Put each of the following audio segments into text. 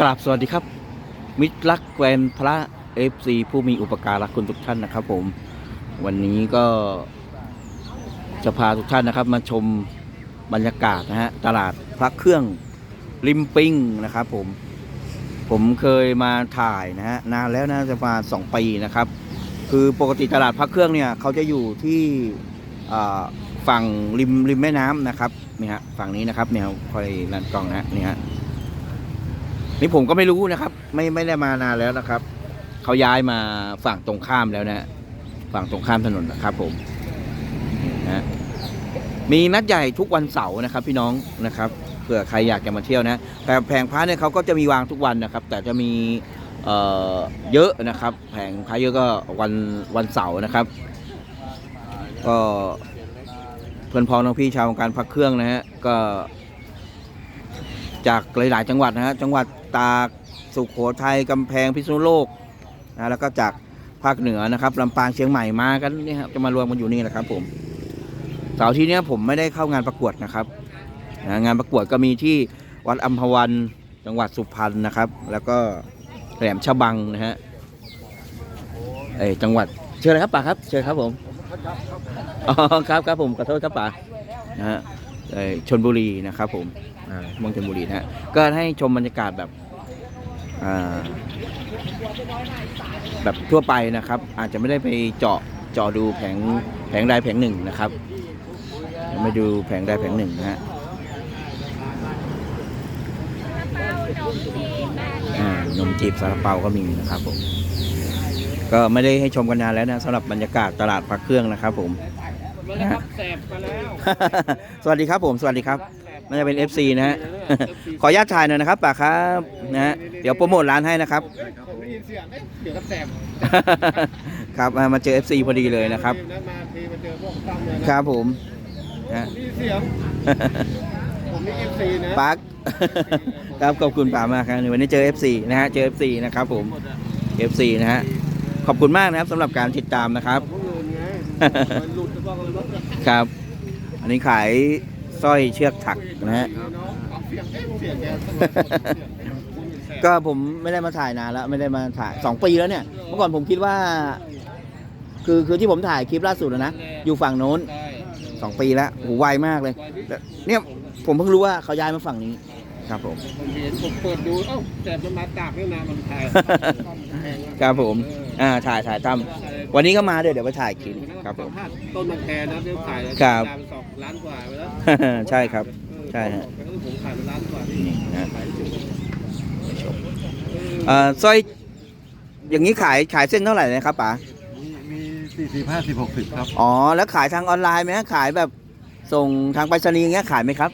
กราบสวัสดีครับ มิตรรักแกวนพระเอฟซีผู้มีอุปการะคุณทุกท่านนะครับ ผม วันนี้ก็จะพาทุกท่านนะครับ มาชมบรรยากาศนะฮะตลาดพระเครื่องริมปิงนะครับ ผม ผมเคยมาถ่ายนะฮะนานแล้วนะจะมาสองปีนะครับ คือปกติตลาดพระเครื่องเนี่ยเขาจะอยู่ที่ฝั่งริมริมแม่น้ำนะครับนี่ฮะฝั่งนี้นะครับเนี่ยคอยนันกล้องนะฮะนี่ฮะ นี่ผมก็ไม่รู้นะครับ ไม่ไม่ได้มานานแล้วนะครับเขาย้ายมาฝั่งตรงข้ามแล้วนะฝั่งตรงข้ามถนนนะครับ ผมนะมีนัดใหญ่ทุกวันเสาร์นะครับ พี่น้องนะครับเผื่อใครอยากจะมาเที่ยวนะ แต่แผงพระเนี่ยเขาก็จะมีวางทุกวันนะครับ แต่จะมีเเยอะนะครับ แผงพระเยอะก็วันวันเสาร์นะครับ ก็เพื่อนพ้องน้องพี่ชาววงการพักเครื่องนะฮะก็จากหลาย ๆ จังหวัดนะฮะจังหวัด ตาก สุขโขทัยกำแพงพิษณุโลกนะแล้วก็จากภาคเหนือนะครับลำปางเชียงใหม่มากันนี่ครับจะมารวมกันอยู่นี่แหละครับผมเสาร์ที่นี้ผมไม่ได้เข้างานประกวดนะครับนะงานประกวดก็มีที่วัดอัมพวันจังหวัดสุพรรณนะครับ แล้วก็แหลมฉบังนะฮะเอจังหวัดเชิญเลยครับป่าครับเชิญครับผมอ๋อครับครับผมขอโทษครับป่านะฮะเอ่อชนบุรีนะครับผมอ่าเมืองชลบุรีนะฮะก็ให้ชมบรรยากาศแบบ แบบทั่วไปนะครับ อาจจะไม่ได้ไปเจาะเจาะดูแผงแผงใดแผงหนึ่งนะครับไม่ดูแผงใดแผงหนึ่งนะฮะอ่านมจีบซาลาเปาก็มีนะครับผมก็ไม่ได้ให้ชมกันนานแล้วนะสำหรับบรรยากาศตลาดพระเครื่องนะครับผมมาแล้วครับแสบมาแล้วสวัสดีครับผมสวัสดีครับ น่าจะเป็น FC นะฮะ ขออนุญาตถ่ายหน่อยนะครับป่าครับนะฮะเดี๋ยวโปรโมทร้านให้นะครับ ผมได้ยินเสียงเอ๊ะเดี๋ยวก็แสบครับมามาเจอ FC พอดีเลยนะครับแล้วมาทีมาเจอพวกตั้มเลยนะครับผมนะฮะผมได้ยินเสียง ผมนี่เอฟซีนะปักครับขอบคุณป่ามากครับวันนี้เจอ FC นะฮะเจอ FC นะครับผม FC นะฮะขอบคุณมากนะครับสำหรับการติดตามนะครับของผู้อื่นไงมันหลุดหรือเปล่าก็ไม่รู้ครับ อันนี้ขาย สร้อยเชือกถักนะฮะน้องเอาเสียงเอ๊ะเสียงแกก็ผมไม่ได้มาถ่ายนานแล้ว ไม่ได้มาถ่ายสองปีแล้วเนี่ย เมื่อก่อนผมคิดว่า คือคือที่ผมถ่ายคลิปล่าสุดอะนะ อยู่ฝั่งโน้นใช่สองปีแล้วโหไวมากเลยแต่เนี่ยผมเพิ่งรู้ว่าเขาย้ายมาฝั่งนี้ ครับผม ผมเห็นผมเปิดดูเอ้าแสบมันมาตากนี่นามันถ่ายแพงอะครับผม อ่าถ่ายถ่ายตั้ม วันนี้ก็มาด้วยเดี๋ยวไปถ่ายคลิปครับผมสัมภาษณ์ต้นมันแพงนะเดี๋ยวขายแล้วครับดาวสองล้านกว่าไปแล้วใช่ครับ ใช่ฮะเออผมขายไปล้านกว่านี่นี่นะขายถึงเอ่อสร้อยอย่างนี้ขายขายเส้นเท่าไหร่นะครับป๋ามีมีสี่สิบห้าสิบหกสิบครับ อ๋อ แล้วขายทางออนไลน์ไหมฮะขายแบบส่งทางไปรษณีย์อย่างเงี้ยขายไหมครับ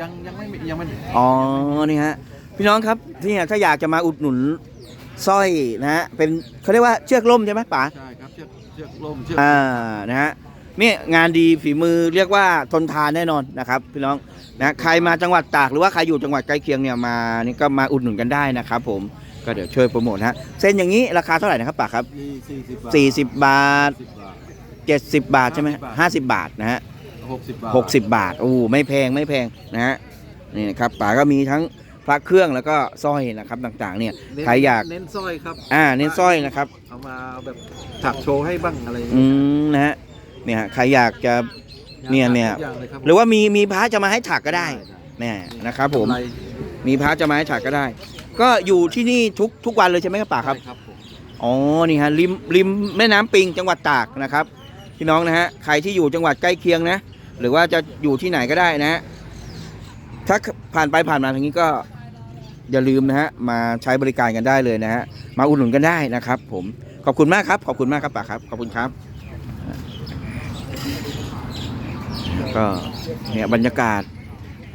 ยังยังไม่มียังไม่อ๋อ นี่ฮะ พี่น้องครับที่เนี่ยถ้าอยากจะมาอุดหนุนสร้อยนะฮะเป็นเขาเรียกว่าเชือกล่มใช่ไหมป๋าใช่ครับเชือกเชือกล่มเชือกอ่านะฮะเนี่ยงานดีฝีมือเรียกว่าทนทานแน่นอนนะครับพี่น้องนะใครมาจังหวัดตากหรือว่าใครอยู่จังหวัดใกล้เคียงเนี่ยมานี่ก็มาอุดหนุนกันได้นะครับผมก็เดี๋ยวช่วยโปรโมทนะฮะเส้นอย่างนี้ราคาเท่าไหร่นะครับป๋าครับ มีสี่สิบบาท40 บาท สิบบาท 70 บาทใช่ไหม50 50บาทนะฮะ หกสิบบาทหกสิบบาท โอ้ ไม่แพง ไม่แพง นะฮะ นี่นะครับป๋าก็มีทั้งพ ระเครื่องแล้วก็สร้อยนะครับต่างๆเนี่ยเน้นใครอยากเน้นสร้อยครับอ่าเน้นสร้อยนะครับเอามาแบบถักโชว์ให้บ้างอะไรอย่างอืเงี้ยมนะฮะเนี่ยฮะใครอยากจะเนี่ยเนี่ยทุกอางลคบหรือว่ามีมีพระจะมาให้ถักก็ได้แน่นะครับผมกำไรมีพระจะมาให้ถักก็ได้ ก็อยู่ที่นี่ทุกทุกวันเลยใช่ไหมครับป่าครับใช่ครับผมอ๋อนี่ฮะริมริมแม่น้ำปิงจังหวัดตากนะครับพี่น้องนะฮะใครที่อยู่จังหวัดใกล้เคียงนะ หรือว่าจะอยู่ที่ไหนก็ได้นะฮะถ้าผ่านไปผ่านมาทางนี้ก็ อย่าลืมนะฮะมาใช้บริการกันได้เลยนะฮะมาอุดหนุนกันได้นะครับ ผมขอบคุณมากครับขอบคุณมากครับป่าครับขอบคุณครับก็เนี่ยบรรยากาศ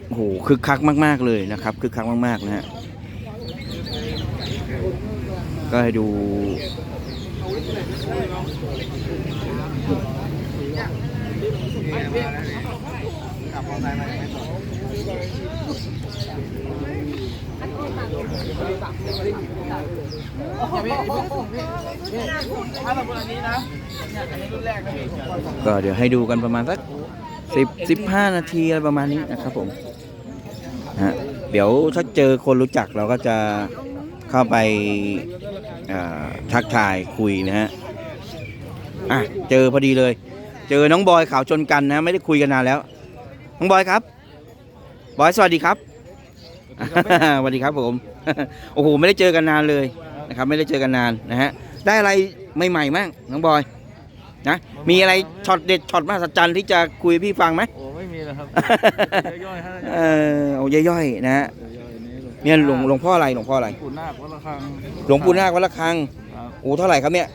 โอ้โหคึกคักมาก ๆเลยนะครับคึกคักมากๆนะฮะก็ให้ดูก็ ก็เดี๋ยวให้ดูกันประมาณสักสิบสิบห้านาทีอะไรประมาณนี้นะครับผมฮะเดี๋ยวถ้าเจอคนรู้จักเราก็จะเข้าไปทักทายคุยนะฮะอะเจอพอดีเลย เจอน้องบอยขาวชนกันนะ ไม่ได้คุยกันนานแล้ว น้องบอยครับ บอยสวัสดีครับ สวัสดีครับผม โอ้โหไม่ได้เจอกันนานเลยนะครับ ไม่ได้เจอกันนานนะฮะได้อะไรใหม่ๆมั่งน้องบอยนะมีอะไรช็อตเด็ดช็อตมหัศจรรย์ที่จะคุยให้พี่ฟังไหมโอ้ไม่มีเลยครับย่อยๆฮะเออเอาย่อยๆนะฮะย่อยๆนี้เลยเนี่ยหลวงหลวงพ่ออะไรหลวงพ่ออะไรปู่นาควัดละคังหลวงปู่นาควัดละคังครับโอ้เท่าไหร่ครับเนี่ย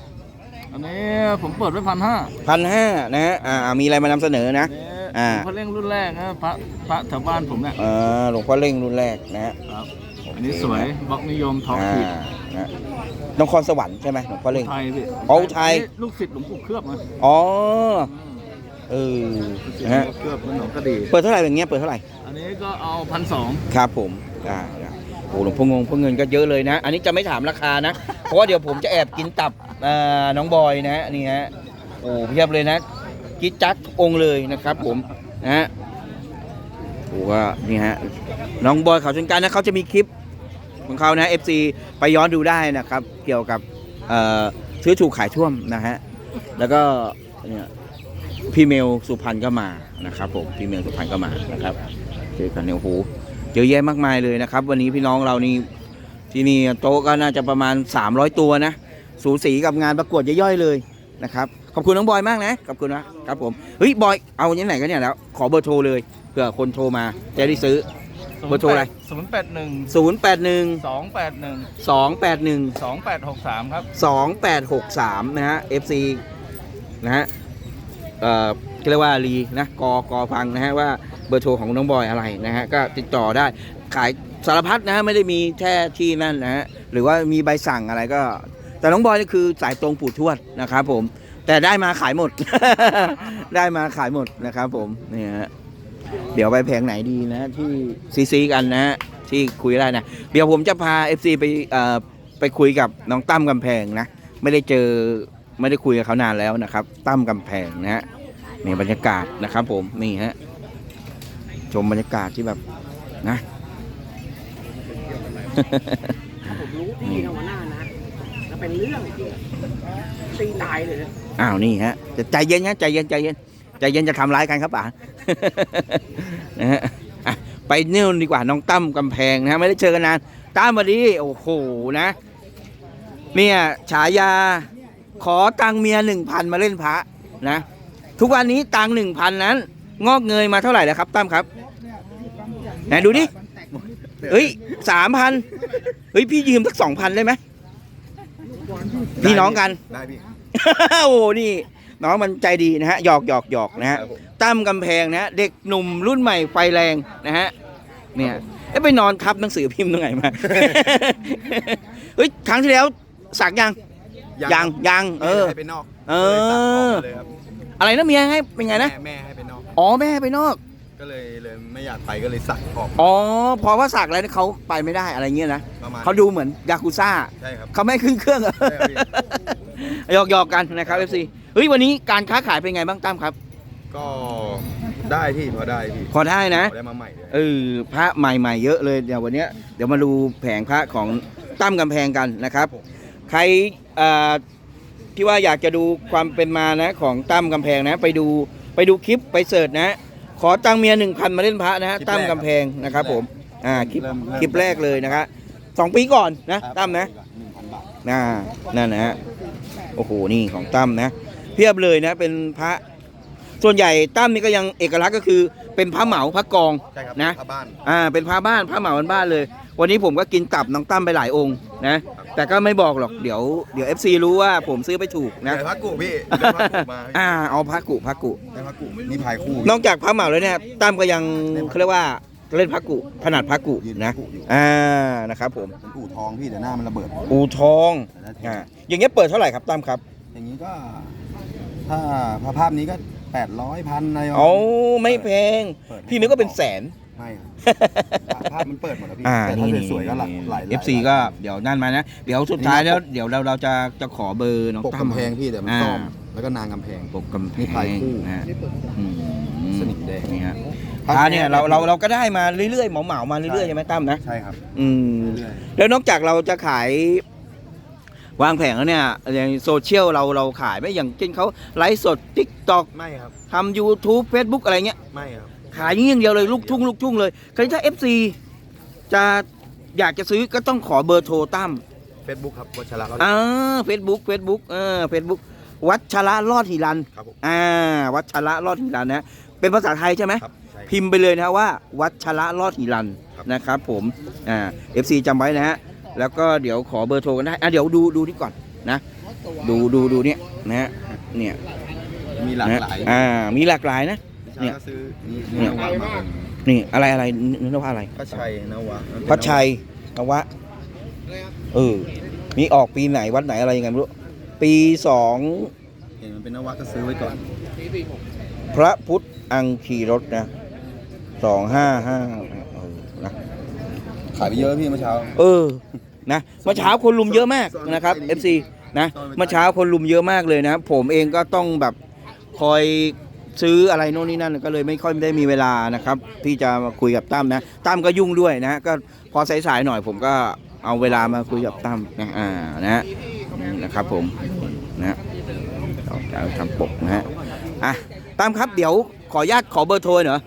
อันนี้ผมเปิดไว้พันห้าพันห้านะฮะอ่ามีอะไรมานำเสนอนะ อ่าพระเร่งรุ่นแรกนะพระพระแถวบ้านผมเนี่ยอ่าหลวงพ่อเล่งรุ่นแรกนะฮะครับ อันนี้สวยบล็อกนิยมทองอ่าขีดนะฮะนครสวรรค์ใช่ไหมหลวงพ่อเล่ง ไทยพี่อ๋ออุทัย นี่ลูกศิษย์หลวงปู่เคลือบนะอ๋อเออลูกศิษย์นะหลวฮะงปู่เคลือบมันหนองกระดี เปิดเท่าไหร่อย่างเงี้ยเปิดเท่าไหร่ อันนี้ก็เอาพันสองครับผมอ่านะโอ้หลวงพ่องงพ่อเงินก็เยอะเลยนะ อันนี้จะไม่ถามราคานะ เพราะว่าเดี๋ยวผมจะแอบกินตับอ่าน้องบอยนะฮะนี่ฮะโอ้เพียบเลยนะ กิจจักองเลยนะครับ ผมนะฮะโอ้ก็นี่ฮะน้องบอยเขาชนกันนะเขาจะมีคลิปของเขานะ FC ไปย้อนดูได้นะครับ เกี่ยวกับเอ่อซื้อถูกขายท่วมนะฮะแล้วก็เนี่ยพี่เมลสุพรรณก็มานะครับผมพี่เมลสุพรรณก็มานะครับเจอกันเนี่ยโอ้โหเยอะแยะมากมายเลยนะครับ วันนี้พี่น้องเรานี่ที่นี่โต๊ะก็น่าจะประมาณ 300 ตัวนะ สูสีกับงานประกวดย่อยๆเลย นะครับ ขอบคุณน้องบอยมากนะ ขอบคุณนะครับผม เฮ้ยบอย เอาอย่างไหนกันเนี่ยแล้ว ขอเบอร์โทรเลย เผื่อคนโทรมาจะได้ซื้อ เบอร์โทรอะไรศูนย์แปดหนึ่ง081สองแปดหนึ่ง281สองแปดหกสามครับ 2863 นะฮะ FC นะฮะ เอ่อเรียกว่ารีนะ กอกอฟังนะฮะว่าเบอร์โทรของน้องบอยอะไรนะฮะ ก็ติดต่อได้ ขายสารพัดนะฮะ ไม่ได้มีแค่ที่นั่นนะฮะ หรือว่ามีใบสั่งอะไรก็ แต่น้องบอยนี่คือสายตรงปู่ทวดนะครับผม แต่ได้มาขายหมด ได้มาขายหมดนะครับผมนี่ฮะเดี๋ยวไปแผงไหนดีนะที่ซีซีกันนะฮะที่คุยได้นะ เดี๋ยวผมจะพา FC ไปเอ่อไปคุยกับน้องตั้มกำแพงนะ ไม่ได้เจอไม่ได้คุยกับเขานานแล้วนะครับ ตั้มกำแพงนะฮะนี่บรรยากาศนะครับผมนี่ฮะชมบรรยากาศที่แบบนะผมรู้พี่นะหัวหน้า เป็นเรื่องตีตายเลยอ้าวนี่ฮะใจเย็นฮะใจเย็นใจเย็นใจเย็นจะทำร้ายกันครับป่านะฮะไปเนี่นดีกว่าน้องตั้มกำแพงนะฮะไม่ได้เจอกันนานตั้มมาดีโอ้โหนะ เนี่ยฉายาขอตังเมียหนึ่งพันมาเล่นพระนะ ทุกวันนี้ตังหนึ่งพันนั้น งอกเงยมาเท่าไหร่แล้วครับตั้มครับไหนดูดิเฮ้ยสามพันเฮ้ยพี่ยืมสักสองพันได้ไหม พี่น้องกัน ได้พี่ โอ้โหนี่ น้องมันใจดีนะฮะหยอกหยอกหยอกนะฮะครับผม ตั้มกำแพงนะฮะเด็กหนุ่มรุ่นใหม่ไฟแรงนะฮะเนี่ยเอ้ยไปนอนทับหนังสือพิมพ์ตรงไหนมา เฮ้ยครั้งที่แล้วสักยังยังยังเออ ให้ไปนอกเออก็เลยตัดออกมาเลยครับอะไรนะเมียให้เป็นไงนะ แม่แม่ให้ไปนอก อ๋อแม่ให้ไปนอก ก็เลยเลยไม่อยากไปก็เลยสั่งออกอ๋อเพราะว่าสักแล้วเขาไปไม่ได้อะไรเงี้ยนะประมาณเขาดูเหมือนยากุซ่าใช่ครับเขาไม่ขึ้นเครื่องอะใช่ครับพี่ หยอกหยอกกันนะครับเอฟซีเฮ้ยวันนี้การค้าขายเป็นไงบ้างตั้มครับ ก็ได้พี่พอได้พี่พอได้นะ พอได้มาใหม่เลยเออพระใหม่ๆเยอะเลยเดี๋ยววันเนี้ยเดี๋ยวมาดูแผงพระของตั้มกำแพงกันนะครับ ใครเอ่อที่ว่าอยากจะดูความเป็นมานะของตั้มกำแพงนะ ไปดูไปดูคลิปไปเสิร์ชนะ ขอตั้งเมียหนึ่งพันมาเล่นพระนะฮะตั้มกำแพงนะครับผมอ่าคลิปคลิปแรกเลยนะครับสองปีก่อนนะตั้มนะหนึ่งพันบาทน่านั่นนะฮะโอ้โหนี่ของตั้มนะเพียบเลยนะเป็นพระ ส่วนใหญ่ตั้มนี่ก็ยังเอกลักษณ์ก็คือเป็นพระเหมาพระกองใช่ครับนะผ้าบ้าน อ่าเป็นพระบ้านพระเหมาบ้านๆเลย วันนี้ผมก็กินตับน้องตั้มไปหลายองค์นะ แต่ก็ไม่บอกหรอกเดี๋ยวเดี๋ยว FC รู้ว่าผมซื้อไปถูกนะได้พระกุพี่ได้พระกุมาพี่อ่าเอาพระกุพระกุ ได้พระกุนี่พายคู่นอกจากพระเหมาแล้วเนี่ยตั้มก็ยังเขาเรียกว่าเล่นพระกุถนัดพระกุยืนนะพระกุอยู่อ่านะครับผมเป็นอู่ทองพี่แต่หน้ามันระเบิดอูทองอ่าอย่างเงี้ยเปิดเท่าไหร่ครับตั้มครับอย่างนี้ก็ถ้าพระภาพนี้ก็แปดร้อยพันอะไรประมาณเอานี้ ไม่แพงเปิดให้พี่นึกว่าเป็นแสน ไม่ครับภาพมันเปิดหมดแล้วพี่อ่าแต่นี่ถ้านี่สวยๆก็หลายหลายเอฟซีก็เดี๋ยวนั่นมานะ เดี๋ยวสุดท้ายแล้ว เดี๋ยวเราเราจะจะขอเบอร์น้องปกตั้มกำแพงพี่แต่มันอ่าซ่อมแล้วก็นางกำแพง ปกกำแพนี่พายงคู่ นะฮะอืมสนิมแดง นี่ฮะพายพาเนี่ยแท้เราเราเราก็ได้มาเรื่อยๆเหมาเหมาๆมาเรื่อยๆใช่ไหมตั้มนะ ใช่ครับอืม เรื่อยแล้วนอกจากเราจะขายวางแผงแล้วเนี่ยอย่างโซเชียลเราเราขายไหมอย่างเช่นเขาไลฟ์สด t ิ k t o k ๆไม่ครับทำ YouTube Facebook อะไรเงี้ย ไม่ครับ ขายอย่างเดียวเลยลูกทุ่งลูกทุ่งเลยคราวนี้ถ้า FC จะอยากจะซื้อก็ต้องขอเบอร์โทรตั้มเฟซบุ๊กครับวัชระเขา อ่าเฟซบุ๊กเฟซบุ๊กเออเฟซบุ๊กวัชระรอดหิรันครับผม อ่าวัชระรอดหิรันนะเป็นภาษาไทยใช่ไหม ครับใช่พิมพ์ไปเลยนะว่า วัชระรอดหิรันครับ นะครับผมอ่า FC จำไว้นะฮะ แล้วก็เดี๋ยวขอเบอร์โทรกันได้อะเดี๋ยวดูดูนี่ก่อนนะ ดูดูดูเนี่ยนะฮะเนี่ยมีหลากหลายนะอ่ามีหลากหลายนะ เนี่เนี่ยยซื้อนี่นวะมานี่อะไรอะไรนึกว่าอะไรพระชัยนวะมันเป็นพระชัยนวะเออมีออกปีไหนวัดไหนอะไรยังไงไม่รู้ปีสองเห็นมันเป็นนวะก็ซื้อไว้ก่อน พระพุทธอังคีรถนะสองห้าห้าเออนะขายไปเยอะพี่เมื่อเช้า เออ นะเมื่อเช้าคนลุมเยอะมากนะครับ FC นะเมื่อเช้าคนลุมเยอะมากเลยนะ ผมเองก็ต้องแบบคอย ซื้ออะไรโน่นนี่นั่นก็เลยไม่ค่อยได้มีเวลานะครับ ที่จะมาคุยกับตั้มนะตั้มก็ยุ่งด้วยนะ ก็พอสายๆหน่อยผมก็เอาเวลามาคุยกับตั้มนะอ่านะนี่นะครับผมนะเราจะทำปกนะฮะอะตั้มครับเดี๋ยวขออนุญาตขอเบอร์โทรหน่อย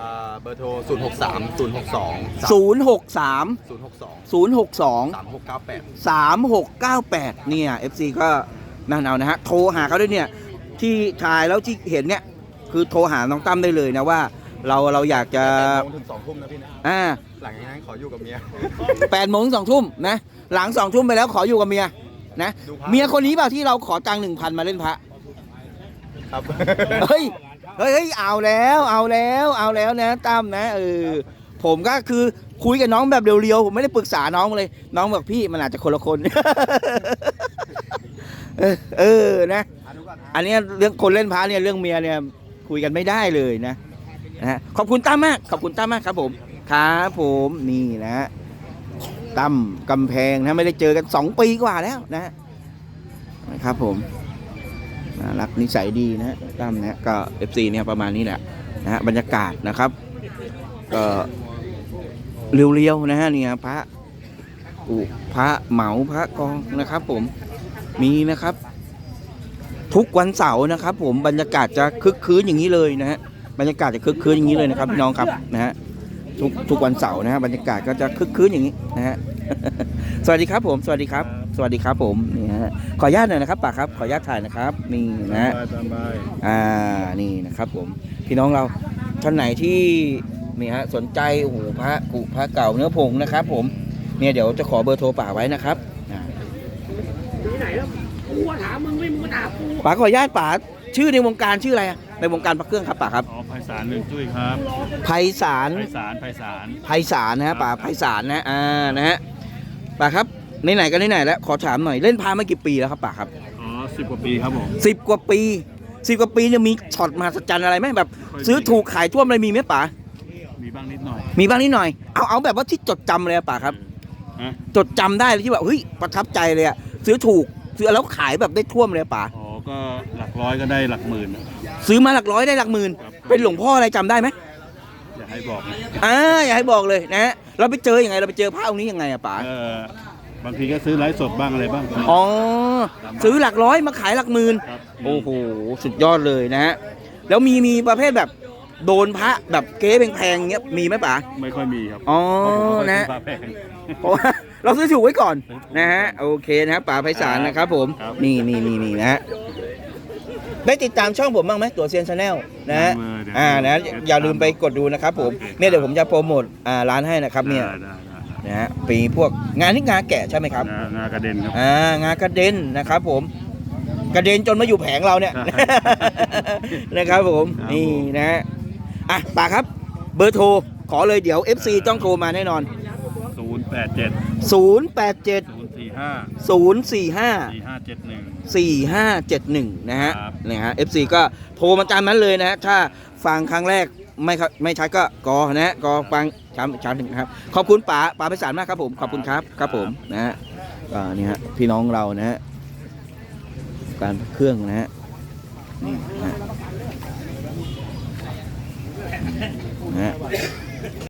อ่าเบอร์โทร 0 6 3 0 6 2ศูนย์หกสาม0 6 2ศูนย์หกสอง3 6 9 8สามหกเก้าแปดเนี่ย FC ก็นั่นเอานะฮะ โทรหาเขาด้วยเนี่ย ที่ถ่ายแล้วที่เห็นเนี่ย คือโทรหาน้องตั้มได้เลยนะว่า เราเราอยากจะโมงถึง2ทุ่มนะพี่นะอ่าหลังจากนั้นขออยู่กับเมีย แปดโมงถึงสองทุ่มนะ หลังสองทุ่มไปแล้วขออยู่กับเมียนะดูพระเมียคนนี้เปล่าที่เราขอตังค์หนึ่งพันมาเล่นพระ ครับ เฮ้ย เฮ้ยเฮ้ยเอาแล้ว เอาแล้ว เอาแล้วนะตั้มนะเออ ผมก็คือคุยกับน้องแบบเรียวๆ ผมไม่ได้ปรึกษาน้องเลย น้องบอกพี่มันอาจจะคนละคน เออเออนะ อันเนี้ยเรื่องคนเล่นพระเนี่ยเรื่องเมียเนี่ย คุยกันไม่ได้เลยนะนะฮะขอบคุณตั้มมากขอบคุณตั้มมากครับผมครับผมนี่นะฮะตั้มกำแพงนะไม่ได้เจอกันสองปีกว่าแล้วนะฮะนะครับผมน่ารักนิสัยดีนะฮะตั้มนะก็เอฟซีเนี่ยประมาณนี้แหละนะฮะบรรยากาศนะครับก็เรียวๆนะฮะเนี่ยพระอุพระเหมาพระกองนะครับผมมีนะครับ ทุกวันเสาร์นะครับ ผมบรรยากาศจะคึกคืนอย่างนี้เลยนะฮะบรรยากาศจะคึกคืนอย่างนี้เลยนะครับพี่น้องครับนะฮะทุกทุกวันเสาร์นะฮะบรรยากาศก็จะคึกคืนอย่างนี้นะฮะสวัสดีครับผมสวัสดีครับ สวัสดีครับผมนี่ฮะขออนุญาตหน่อยนะครับป่าครับขออนุญาตถ่ายนะครับนี่นะฮะสบายอ่านี่นะครับผมพี่น้องเราท่านไหนที่นี่ฮะสนใจโอ้โหพระกุพระเก่าเนื้อผงนะครับ ผมเนี่ยเดี๋ยวจะขอเบอร์โทรป่าไว้นะครับอ่าที่ไหนแล้ว กูอะถามมึงไม่มึงก็ถามกูป๋าขออนุญาตป๋าชื่อในวงการชื่ออะไรอะในวงการพระเครื่องครับป๋าครับอ๋อไพศาลเรืองจุ้ยครับไพศาลไพศาลไพศาล ไพศาลนะฮะป๋าไพศาลนะอ่านะฮะป๋าครับไหนๆก็ไหนๆแล้วขอถามหน่อยเล่นพามากี่ปีแล้วครับป๋าครับอ๋อสิบกว่าปีครับผมสิบกว่าปีสิบกว่าปีเนี่ยมีช็อตมหัศจรรย์อะไรไหมแบบ ซื้อถูกขายท่วมอะไรมีไหมป๋ามีบ้างนิดหน่อยมีบ้างนิดหน่อยเอาเอาแบบว่าที่จดจำเลยอะป๋าครับ ฮะจดจำได้เลยที่แบบเฮ้ยประทับใจเลยอะซื้อถูก ซื้อแล้วขายแบบได้ท่วมเลยอะป๋าอ๋อก็หลักร้อยก็ได้หลักหมื่นนะซื้อมาหลักร้อยได้หลักหมื่น ครับ เป็นหลวงพ่ออะไรจำได้ไหมอย่าให้บอกนะอ่าอย่าให้บอกเลยนะฮะเราไปเจออยังไงเราไปเจอพระองค์นี้ยังไงอะป๋าเออบางทีก็ซื้อไลฟ์สดบ้างอะไรบ้าง อ๋อซื้อหลักร้อยมาขายหลักหมื่นครับ โอ้โหสุดยอดเลยนะฮะแล้วมีมีประเภทแบบ โดนพระแบบเก๊แพงๆเงี้ยมีไหมป๋า ไม่ค่อยมีครับอ๋อเพราผมไม่ค่อยนะซื้อผ้าแพง เพราะว่าเราซื้อถูกไว้ก่อนนะฮะโอเคนะฮะป๋าไพศาลนะครับผมครับ นี่นี่นี่นี่นะฮะได้ติดตามช่องผมบ้างไหมตัวเซียนชาแนลนะฮะเเดี๋ยวอ่านะเดี๋วอย่าลืมไปกดดูนะครับผมโอคเนี่ยเดี๋ยวผมจะโปรโมทอ่าร้านให้นะครับเนี่ยได้ได้ได้นะฮะปีพวกงานนี่งานแกะใช่ไหมครับงางากระเด็นครับ อ่างานกระเด็นนะครับผม กระเด็นจนมาอยู่แผงเราเนี่ย ใช่นะครับผมครับนี่นะฮะ อะป่าครับ เบอร์โทร ขอเลยเดี๋ยว FC ต้องโทรมาแน่นอน ศูนย์แปดเจ็ด087 ศูนย์สี่ห้า045 สี่ห้าเจ็ดหนึ่ง 4571 นะฮะครับ นะฮะ FC ก็โทรมาตามนั้นเลยนะฮะ ถ้าฟังครั้งแรกไม่ครับไม่ชัดก็กอนะฮะกอฟังช้ำช้ำถึงครับ ขอบคุณป๋าป๋าไพศาลมากครับผม ขอบคุณครับ ครับผม นะฮะก็นี่ฮะ พี่น้องเรานะฮะ การเครื่องนะฮะ นี่นะฮะ นะฮะ